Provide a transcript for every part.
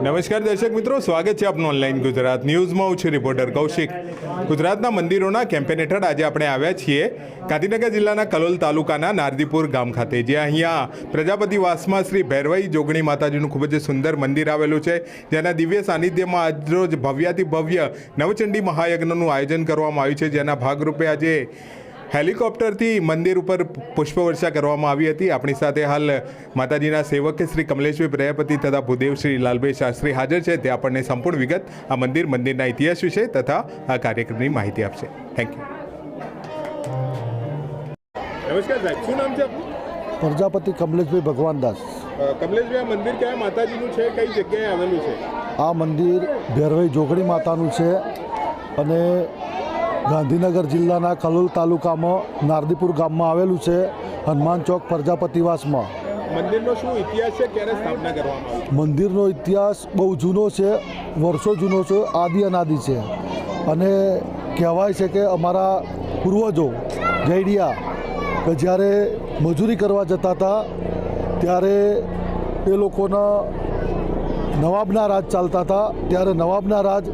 નમસ્કાર દર્શક મિત્રો, સ્વાગત છે આપનું ઓનલાઈન ગુજરાત ન્યૂઝમાં. હું છું રિપોર્ટર કૌશિક. ગુજરાતના મંદિરોના કેમ્પેન હેઠળ આજે આપણે આવ્યા છીએ ગાંધીનગર જિલ્લાના કલોલ તાલુકાના નારદીપુર ગામ ખાતે જ્યાં અહીંયા પ્રજાપતિવાસમાં શ્રી ભૈરવાઈ જોગણી માતાજીનું ખૂબ જ સુંદર મંદિર આવેલું છે, જેના દિવ્ય સાનિધ્યમાં આજરોજ ભવ્યાતિ ભવ્ય નવચંડી મહાયજ્ઞનું આયોજન કરવામાં આવ્યું છે, જેના ભાગરૂપે આજે હેલિકોપ્ટરથી મંદિર ઉપર પુષ્પવર્ષા કરવામાં આવી હતી. આપણી સાથે હાલ માતાજીના સેવક શ્રી કમલેશભાઈ પ્રજાપતિ તથા ભૂદેવ શ્રી લાલભાઈ શાસ્ત્રી હાજર છે. તે આપણને સંપૂર્ણ વિગત આ મંદિર મંદિરના ઇતિહાસ વિશે તથા આ કાર્યક્રમની માહિતી આપશે. થેન્ક યુ નમસ્કાર સાહેબ શું નામ છે પ્રજાપતિ કમલેશભાઈ ભગવાનદાસ. કમલેશભાઈ આ મંદિર કયા માતાજીનું છે? કઈ જગ્યાએ આવેલું છે? આ મંદિર ભેરવાઈ જોગણી માતાનું છે અને ગાંધીનગર જિલ્લાના કલોલ તાલુકામાં નારદીપુર ગામમાં આવેલું છે હનુમાન ચોક પ્રજાપતિવાસમાં. મંદિરનો શું ઇતિહાસ છે? ક્યારે સ્થાપના કરવામાં આવી? મંદિરનો ઇતિહાસ બહુ જૂનો છે વર્ષો જૂનો છે આદિ અનાદિ છે. અને કહેવાય છે કે અમારા પૂર્વજો ગૈડિયા કે જ્યારે મજૂરી કરવા જતા હતા ત્યારે એ લોકોના નવાબના રાજ ચાલતા હતા. ત્યારે નવાબના રાજ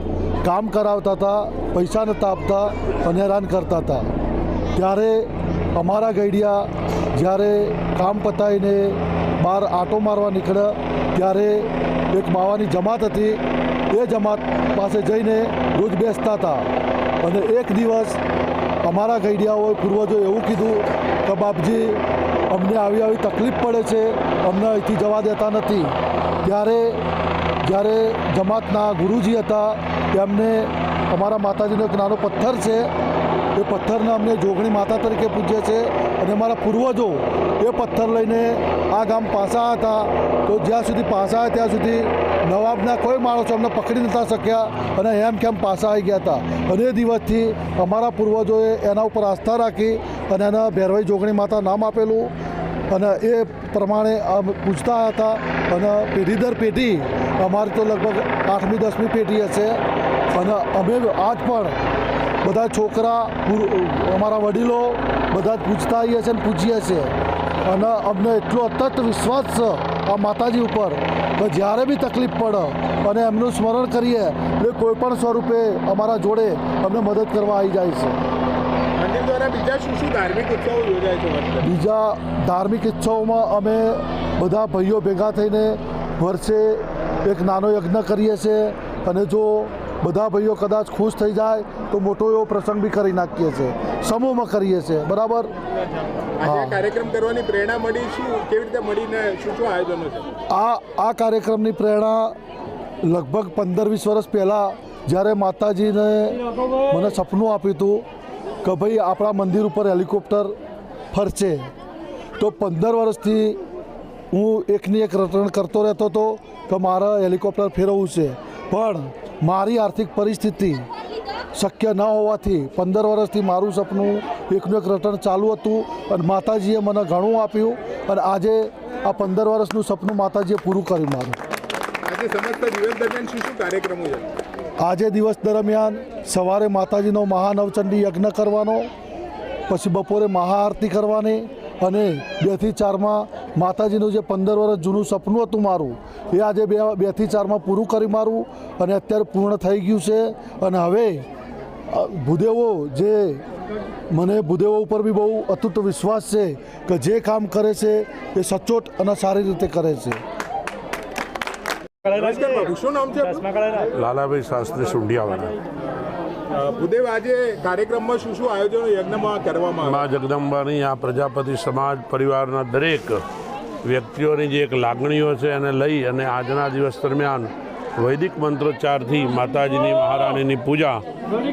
કામ કરાવતા હતા, પૈસા નહોતા આપતા અને હેરાન કરતા હતા. ત્યારે અમારા ગઈડિયા જ્યારે કામ પતાવીને બહાર આટો મારવા નીકળ્યા, ત્યારે એક માવાની જમાત હતી. એ જમાત પાસે જઈને રોજ બેસતા હતા. અને એક દિવસ અમારા ગઈડિયાઓએ પૂર્વજોએ એવું કીધું કે, બાપજી, અમને આવી આવી તકલીફ પડે છે, અમને અહીંથી જવા દેતા નથી. ત્યારે જ્યારે જમાતના ગુરુજી હતા તેમને અમારા માતાજીનો એક નાનો પથ્થર છે. એ પથ્થરને અમને જોગણી માતા તરીકે પૂજ્ય છે અને અમારા પૂર્વજો એ પથ્થર લઈને આ ગામ પાસા હતા. તો જ્યાં સુધી પાસા આવ્યા ત્યાં સુધી નવાબના કોઈ માણસો અમને પકડી નતા શક્યા અને એમ કેમ પાસા આવી ગયા હતા. અને એ દિવસથી અમારા પૂર્વજોએ એના ઉપર આસ્થા રાખી અને એના ભેરવાઈ જોગણી માતા નામ આપેલું અને એ પ્રમાણે પૂછતા હતા. અને પેઢી દર પેઢી અમારી તો લગભગ આઠમી દસમી પેઢી હશે. અને અમે આજ પણ બધા છોકરા અમારા વડીલો બધા જ પૂછતા આવીએ છીએ અને પૂછીએ છીએ. અને અમને એટલો અત્યંત વિશ્વાસ છે આ માતાજી ઉપર કે જ્યારે બી તકલીફ પડે અને એમનું સ્મરણ કરીએ એટલે કોઈ પણ સ્વરૂપે અમારા જોડે અમને મદદ કરવા આવી જાય છે. બીજા શું શું ધાર્મિક ઉત્સવો યોજાય છે બીજા ધાર્મિક ઉત્સવોમાં અમે બધા ભાઈઓ ભેગા થઈને વર્ષે એક નાનો યજ્ઞ કરીએ છીએ. અને જો બધા ભાઈઓ કદાચ ખુશ થઈ જાય તો મોટો એવો પ્રસંગ બી કરી નાખીએ છીએ. સમૂહમાં કરીએ છીએ. બરાબર. કાર્યક્રમ કરવાની પ્રેરણા મળી શું? કેવી રીતે મળીને શું શું આયોજનો છે? આ આ કાર્યક્રમની પ્રેરણા લગભગ પંદર વીસ વર્ષ પહેલાં જ્યારે માતાજીને મને સપનું આપ્યું હતું કે ભાઈ આપણા મંદિર ઉપર હેલિકોપ્ટર ફરશે તો પંદર વર્ષથી હું એકની એક રટણ કરતો રહેતો હતો કે મારે હેલિકોપ્ટર ફેરવવું છે. પણ મારી આર્થિક પરિસ્થિતિ શક્ય ન હોવાથી પંદર વર્ષથી મારું સપનું એકનું એક રટણ ચાલુ હતું અને માતાજીએ મને ઘણું આપ્યું અને આજે આ પંદર વર્ષનું સપનું માતાજીએ પૂરું કર્યું મારું. આજે દિવસ દરમિયાન શું શું કાર્યક્રમો છે? આજે દિવસ દરમિયાન સવારે માતાજીનો મહાનવચંડી યજ્ઞ કરવાનો પછી બપોરે મહાઆરતી કરવાની અને બેથી ચારમાં માતાજીનું જે પંદર વર્ષ જૂનું સપનું હતું મારું એ આજે બે બેથી ચારમાં પૂરું કરી મારું અને અત્યારે પૂર્ણ થઈ ગયું છે. અને હવે ભૂદેવો જે મને ભૂદેવો ઉપર બી બહુ અતૂટ વિશ્વાસ છે કે જે કામ કરે છે એ સચોટ અને સારી રીતે કરે છે? લાલાભાઈ શાસ્ત્રી સુંઢિયાવાળા ભૂદેવ આજે કાર્યક્રમમાં શું શું આયોજનો યજ્ઞમાં કરવામાં મા જગદંબાની આ પ્રજાપતિ સમાજ પરિવારના દરેક વ્યક્તિઓની જે એક લાગણીઓ છે એને લઈ અને આજના દિવસ દરમિયાન વૈદિક મંત્રોચ્ચારથી માતાજીની મહારાણીની પૂજા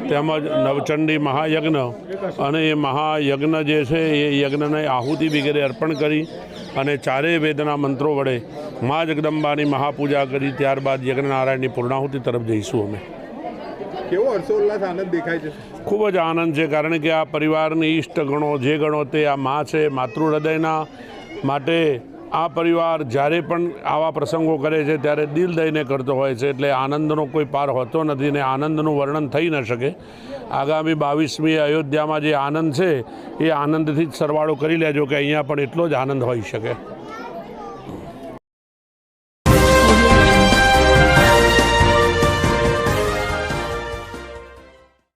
તેમજ નવચંડી મહાયજ્ઞ અને એ મહાયજ્ઞ જે છે એ યજ્ઞને આહુતિ વગેરે અર્પણ કરી અને ચારેય વેદના મંત્રો વડે મા જગદંબાની મહાપૂજા કરી ત્યારબાદ યજ્ઞનારાયણની પૂર્ણાહુતિ તરફ જઈશું અમે. કેવો હર્ષોલ્લાસ આનંદ દેખાય છે? ખૂબ જ આનંદ છે કારણ કે આ પરિવારની ઈષ્ટ ગણો જે ગણો તે આ મા છે માતૃ હૃદયના માટે આ પરિવાર જ્યારે પણ આવા પ્રસંગો કરે છે, ત્યારે દિલ દઈને કરતો હોય છે, એટલે આનંદનો કોઈ પાર હોતો નથી ને આનંદનું વર્ણન થઈ ન શકે. આગામી બાવીસમી અયોધ્યામાં જે આનંદ છે, એ આનંદથી જ સરવાળો કરી લેજો કે અહીંયા પણ એટલો જ આનંદ હોઈ શકે.